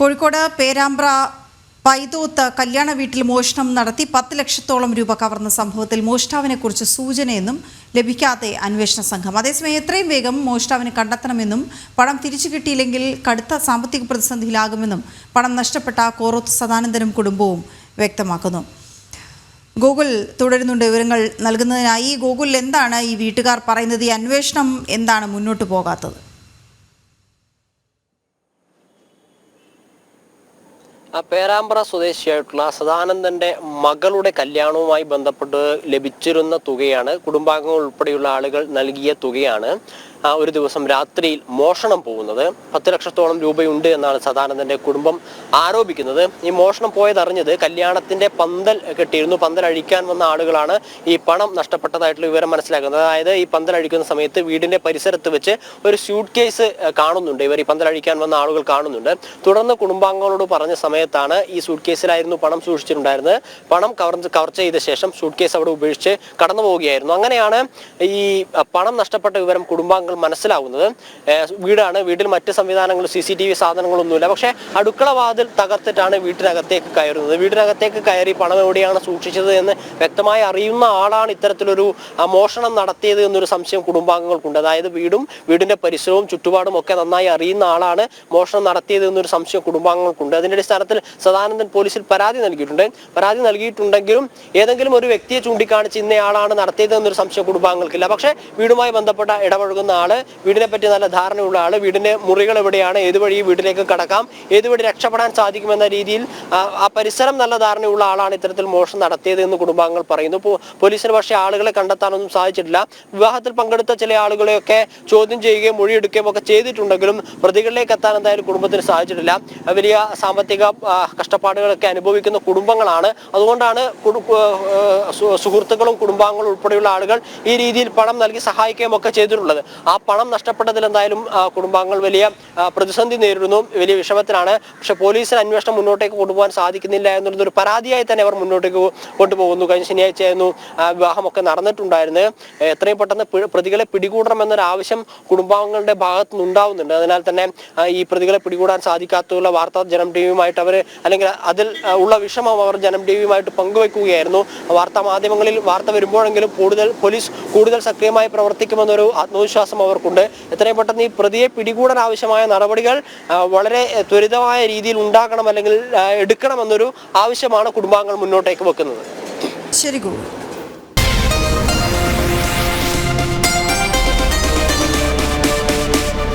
കോഴിക്കോട് പേരാമ്പ്ര പൈതോത്ത് കല്യാണ വീട്ടിൽ മോഷണം നടത്തി പത്ത് ലക്ഷത്തോളം രൂപ കവർന്ന സംഭവത്തിൽ മോഷ്ടാവിനെ കുറിച്ച് സൂചനയെന്നും ലഭിക്കാതെ അന്വേഷണ സംഘം. അതേസമയം എത്രയും വേഗം മോഷ്ടാവിനെ കണ്ടെത്തണമെന്നും പണം തിരിച്ചു കിട്ടിയില്ലെങ്കിൽ കടുത്ത സാമ്പത്തിക പ്രതിസന്ധിയിലാകുമെന്നും പണം നഷ്ടപ്പെട്ട കോറോത്ത് സദാനന്ദനും കുടുംബവും വ്യക്തമാക്കുന്നു. ഗൂഗിൾ തുടരുന്നുണ്ട് വിവരങ്ങൾ നൽകുന്നതിനായി. ഗൂഗിൾ എന്താണ് ഈ വീട്ടുകാർ പറയുന്നത്? ഈ അന്വേഷണം എന്താണ് മുന്നോട്ട് പോകാത്തത്? പേരാമ്പ്ര സ്വദേശിയായിട്ടുള്ള സദാനന്ദന്റെ മകളുടെ കല്യാണവുമായി ബന്ധപ്പെട്ട് ലഭിച്ചിരുന്ന തുകയാണ് കുടുംബാംഗങ്ങൾ ഉൾപ്പെടെയുള്ള ആളുകൾ നൽകിയ തുകയാണ്. ഒരു ദിവസം രാത്രിയിൽ മോഷണം പോകുന്നത്. പത്ത് ലക്ഷത്തോളം രൂപയുണ്ട് എന്നാണ് സദാനന്ദന്റെ കുടുംബം ആരോപിക്കുന്നത്. ഈ മോഷണം പോയതറിഞ്ഞത് കല്യാണത്തിന്റെ പന്തൽ കെട്ടിയിരുന്നു. പന്തൽ അഴിക്കാൻ വന്ന ആളുകളാണ് ഈ പണം നഷ്ടപ്പെട്ടതായിട്ടുള്ള വിവരം മനസ്സിലാക്കുന്നത്. അതായത് ഈ പന്തൽ അഴിക്കുന്ന സമയത്ത് വീടിന്റെ പരിസരത്ത് വെച്ച് ഒരു സ്യൂട്ട് കേസ് കാണുന്നുണ്ട്. ഇവർ ഈ പന്തൽ അഴിക്കാൻ വന്ന ആളുകൾ കാണുന്നുണ്ട്. തുടർന്ന് കുടുംബാംഗങ്ങളോട് പറഞ്ഞ സമയത്താണ് ഈ സൂട്ട് കേസിലായിരുന്നു പണം സൂക്ഷിച്ചിട്ടുണ്ടായിരുന്നത്. പണം കവർ കവർ ചെയ്ത ശേഷം സൂട്ട് കേസ് അവിടെ ഉപേക്ഷിച്ച് കടന്നു പോവുകയായിരുന്നു അങ്ങനെയാണ് ഈ പണം നഷ്ടപ്പെട്ട വിവരം കുടുംബാംഗങ്ങൾ മനസ്സിലാവുന്നത്. വീടാണ്. വീട്ടിൽ മറ്റ് സംവിധാനങ്ങൾ സി സി ടി വി സാധനങ്ങളൊന്നുമില്ല. പക്ഷേ അടുക്കള വാതിൽ തകർത്തിട്ടാണ് വീട്ടിനകത്തേക്ക് കയറുന്നത്. വീട്ടിനകത്തേക്ക് കയറി പണം എവിടെയാണ് സൂക്ഷിച്ചത് എന്ന് വ്യക്തമായി അറിയുന്ന ആളാണ് ഇത്തരത്തിലൊരു മോഷണം നടത്തിയത് എന്നൊരു സംശയം കുടുംബാംഗങ്ങൾക്കുണ്ട്. അതായത് വീടും വീടിന്റെ പരിസരവും ചുറ്റുപാടും ഒക്കെ നന്നായി അറിയുന്ന ആളാണ് മോഷണം നടത്തിയത് എന്നൊരു സംശയം കുടുംബാംഗങ്ങൾക്കുണ്ട്. അതിന്റെ അടിസ്ഥാനത്തിൽ സദാനന്ദൻ പോലീസിൽ പരാതി നൽകിയിട്ടുണ്ട്. പരാതി നൽകിയിട്ടുണ്ടെങ്കിലും ഏതെങ്കിലും ഒരു വ്യക്തിയെ ചൂണ്ടിക്കാണിച്ച് ഇന്നയാളാണ് നടത്തിയത് എന്നൊരു സംശയം കുടുംബാംഗങ്ങൾക്കില്ല. പക്ഷേ വീടുമായി ബന്ധപ്പെട്ട ഇടപഴകുന്ന ആൾ വീടിനെ പറ്റി നല്ല ധാരണയുള്ള ആൾ വീടിന്റെ മുറികൾ എവിടെയാണ്? ഏത് വഴി വീട്ടിലേക്ക് കടക്കാം? ഏത് വഴി രക്ഷപ്പെടാൻ സാധിക്കുമെന്ന രീതിയിൽ ആ, പരിസരം നല്ല ധാരണയുള്ള ആളാണ് ഇത്തരത്തിൽ മോഷണം നടത്തിയത് എന്ന് കുടുംബാംഗങ്ങൾ പറയുന്നു. പോലീസിന് പക്ഷേ ആളുകളെ കണ്ടെത്താനൊന്നും സാധിച്ചിട്ടില്ല. വിവാഹത്തിൽ പങ്കെടുത്ത ചില ആളുകളെയൊക്കെ ചോദ്യം ചെയ്യുകയും മൊഴിയെടുക്കുകയും ഒക്കെ ചെയ്തിട്ടുണ്ടെങ്കിലും പ്രതികളിലേക്ക് എത്താൻ എന്തായാലും കുടുംബത്തിന് സാധിച്ചിട്ടില്ല. വലിയ സാമ്പത്തിക കഷ്ടപ്പാടുകളൊക്കെ അനുഭവിക്കുന്ന കുടുംബങ്ങളാണ്. അതുകൊണ്ടാണ് സുഹൃത്തുക്കളും കുടുംബാംഗങ്ങളും ഉൾപ്പെടെയുള്ള ആളുകൾ ഈ രീതിയിൽ പണം നൽകി സഹായിക്കുകയും ഒക്കെ ചെയ്തിട്ടുള്ളത്. ആ പണം നഷ്ടപ്പെട്ടതിൽ എന്തായാലും കുടുംബാംഗങ്ങൾ വലിയ പ്രതിസന്ധി നേരിടുന്നു. വലിയ വിഷമത്തിലാണ്. പക്ഷെ പോലീസിന് അന്വേഷണം മുന്നോട്ടേക്ക് കൊണ്ടുപോകാൻ സാധിക്കുന്നില്ല എന്നുള്ളത് ഒരു പരാതിയായി തന്നെ അവർ മുന്നോട്ടേക്ക് കൊണ്ടുപോകുന്നു. കഴിഞ്ഞ ശനിയാഴ്ചയായിരുന്നു വിവാഹമൊക്കെ നടന്നിട്ടുണ്ടായിരുന്നു എത്രയും പെട്ടെന്ന് പ്രതികളെ പിടികൂടണമെന്നൊരു ആവശ്യം കുടുംബാംഗങ്ങളുടെ ഭാഗത്തു നിന്നുണ്ടാവുന്നുണ്ട് അതിനാൽ തന്നെ ഈ പ്രതികളെ പിടികൂടാൻ സാധിക്കാത്തുള്ള വാർത്ത ജനം ടി വിയുമായിട്ട് അവർ അല്ലെങ്കിൽ അതിൽ ഉള്ള വിഷമം അവർ ജനം ടി വിയുമായിട്ട് പങ്കുവെക്കുകയായിരുന്നു വാർത്താ മാധ്യമങ്ങളിൽ വാർത്ത വരുമ്പോഴെങ്കിലും കൂടുതൽ പോലീസ് കൂടുതൽ സക്രിയമായി പ്രവർത്തിക്കുമെന്നൊരു ആത്മവിശ്വാസം അവർക്കുണ്ട്. എത്രയും പെട്ടെന്ന് ഈ പ്രതിയെ പിടികൂടാൻ ആവശ്യമായ നടപടികൾ വളരെ ത്വരിതമായ രീതിയിൽ ഉണ്ടാക്കണം അല്ലെങ്കിൽ എടുക്കണമെന്നൊരു ആവശ്യമാണ് കുടുംബാംഗങ്ങൾ മുന്നോട്ടേക്ക് വെക്കുന്നത്. ശരി